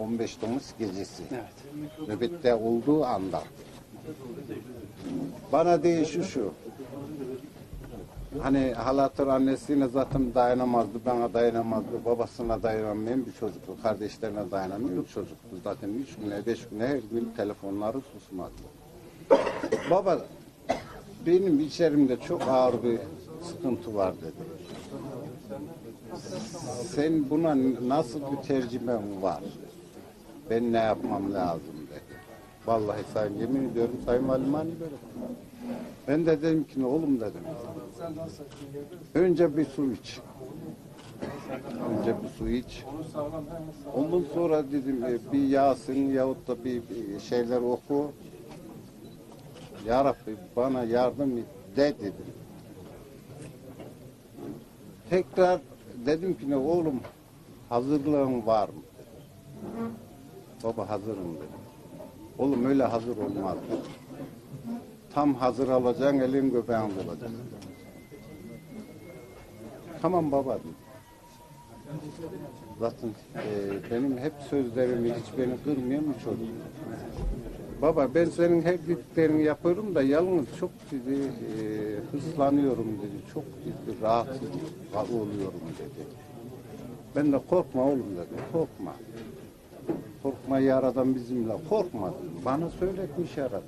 15 Temmuz gecesi. Evet. Nöbette olduğu anda. Bana değil şu şu. Hani halatır annesine zaten dayanamazdı, bana dayanamazdı, babasına dayanamayan bir çocuktu, kardeşlerine dayanamayan bir çocuktu. Zaten üç güne, beş güne her gün telefonları susmazdı. Baba, benim içerimde çok ağır bir sıkıntı var dedi. Sen buna nasıl bir tercümen var? Ben ne yapmam lazım dedi. Vallahi sayın yemin ediyorum sayın valim hani böyle. Ben de dedim ki ne oğlum dedim. Önce bir su iç. Önce bir su iç. Ondan sonra dedim e, bir Yasin yahut da bir şeyler oku. Ya Rabbi bana yardım et de dedim. Tekrar dedim ki ne oğlum hazırlığın var mı? dedim. Baba hazırım dedim. Oğlum öyle hazır olmaz. Tam hazır alacaksın elin göbeğin olacak. Tamam baba dedim. Zaten e, benim hep sözlerimi hiç beni kırmayan bir çocuk. Baba ben senin her dediklerini yapıyorum da yalnız çok dedi, e, hızlanıyorum dedi. Çok dedi, rahatsız oluyorum dedi. Ben de korkma oğlum dedim. Korkma. Korkma yaradan bizimle. Korkma. Bana söyletmiş yaradan.